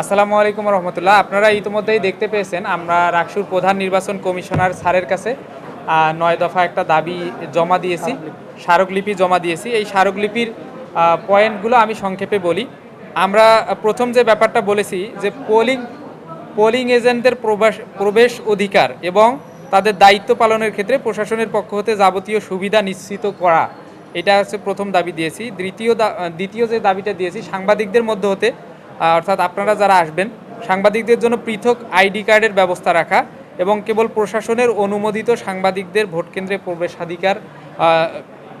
আসসালামু আলাইকুম রহমতুল্লাহ। আপনারা ইতিমধ্যেই দেখতে পেয়েছেন, আমরা রাকসুর প্রধান নির্বাচন কমিশনার স্যারের কাছে নয় দফা একটা দাবি জমা দিয়েছি, স্মারকলিপি জমা দিয়েছি। এই স্মারকলিপির পয়েন্টগুলো আমি সংক্ষেপে বলি। আমরা প্রথম যে ব্যাপারটা বলেছি যে পোলিং পোলিং এজেন্টদের প্রবেশ প্রবেশ অধিকার এবং তাদের দায়িত্ব পালনের ক্ষেত্রে প্রশাসনের পক্ষ হতে যাবতীয় সুবিধা নিশ্চিত করা। এটা হচ্ছে প্রথম দাবি দিয়েছি। দ্বিতীয় দ্বিতীয় যে দাবিটা দিয়েছি, সাংবাদিকদের মধ্যে হতে অর্থাৎ আপনারা যারা আসবেন, সাংবাদিকদের জন্য পৃথক আইডি কার্ডের ব্যবস্থা রাখা এবং কেবল প্রশাসনের অনুমোদিত সাংবাদিকদের ভোট কেন্দ্রে প্রবেশাধিকার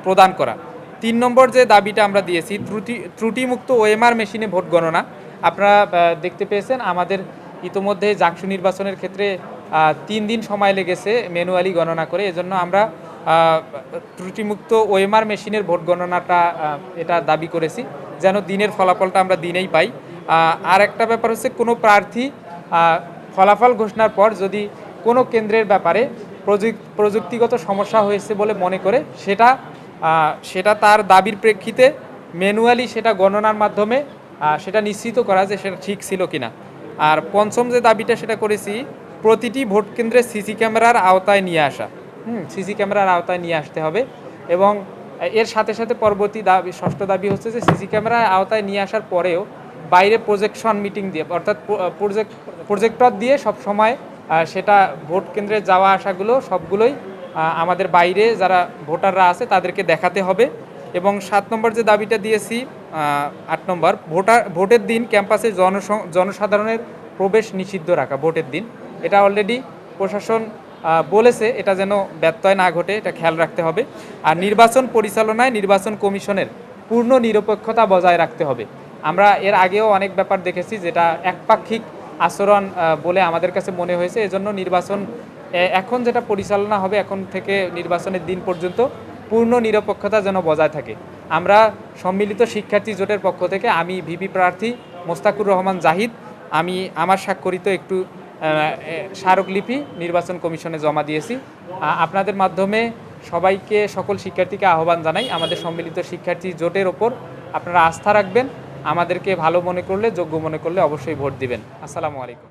প্রদান করা। তিন নম্বর যে দাবিটা আমরা দিয়েছি, ত্রুটি, ত্রুটিমুক্ত ওএমআর মেশিনে ভোট গণনা। আপনারা দেখতে পেয়েছেন, আমাদের ইতোমধ্যে জাংশু নির্বাচনের ক্ষেত্রে তিন দিন সময় লেগেছে ম্যানুয়ালি গণনা করে। এজন্য আমরা ত্রুটিমুক্ত ওএমআর মেশিনের ভোট গণনাটা এটা দাবি করেছি, যেন দিনের ফলাফলটা আমরা দিনেই পাই। আর একটা ব্যাপার হচ্ছে কোনো প্রার্থী ফলাফল ঘোষণার পর যদি কোনো কেন্দ্রের ব্যাপারে প্রযুক- প্রযুক্তিগত সমস্যা হয়েছে বলে মনে করে, সেটা সেটা তার দাবির প্রেক্ষিতে ম্যানুয়ালি সেটা গণনার মাধ্যমে সেটা নিশ্চিত করা যে সেটা ঠিক ছিল কিনা। আর পঞ্চম যে দাবিটা সেটা করেছি, প্রতিটি ভোট কেন্দ্রে সিসি ক্যামেরার আওতায় নিয়ে আসা। হুম, সিসি ক্যামেরার আওতায় নিয়ে আসতে হবে। এবং এর সাথে সাথে পরবর্তী দাবি, ষষ্ঠ দাবি হচ্ছে যে, সিসি ক্যামেরার আওতায় নিয়ে আসার পরেও বাইরে প্রজেকশন মিটিং দিয়ে, অর্থাৎ প্রজেক্ট প্রজেক্টর দিয়ে সব সময় সেটা ভোট কেন্দ্রে যাওয়া আসাগুলো সবগুলোই আমাদের বাইরে যারা ভোটাররা আছে তাদেরকে দেখাতে হবে। এবং সাত নম্বর যে দাবিটা দিয়েছি আট নম্বর, ভোটার, ভোটের দিন ক্যাম্পাসে জনসং জনসাধারণের প্রবেশ নিষিদ্ধ রাখা, ভোটের দিন। এটা অলরেডি প্রশাসন বলেছে, এটা যেন ব্যত্যয় না ঘটে, এটা খেয়াল রাখতে হবে। আর নির্বাচন পরিচালনায় নির্বাচন কমিশনের পূর্ণ নিরপেক্ষতা বজায় রাখতে হবে। আমরা এর আগেও অনেক ব্যাপার দেখেছি, যেটা একপাক্ষিক আচরণ বলে আমাদের কাছে মনে হয়েছে। এজন্য নির্বাচন এখন যেটা পরিচালনা হবে, এখন থেকে নির্বাচনের দিন পর্যন্ত পূর্ণ নিরপেক্ষতা যেন বজায় থাকে। আমরা সম্মিলিত শিক্ষার্থী জোটের পক্ষ থেকে আমি ভিপি প্রার্থী মোস্তাকুর রহমান জাহিদ, আমি আমার স্বাক্ষরিত একটু স্মারকলিপি নির্বাচন কমিশনে জমা দিয়েছি। আপনাদের মাধ্যমে সবাইকে, সকল শিক্ষার্থীকে আহ্বান জানাই, আমাদের সম্মিলিত শিক্ষার্থী জোটের ওপর আপনারা আস্থা রাখবেন, আমাদেরকে ভালো মনে করলে, যোগ্য মনে করলে অবশ্যই ভোট দিবেন। আসসালামু আলাইকুম।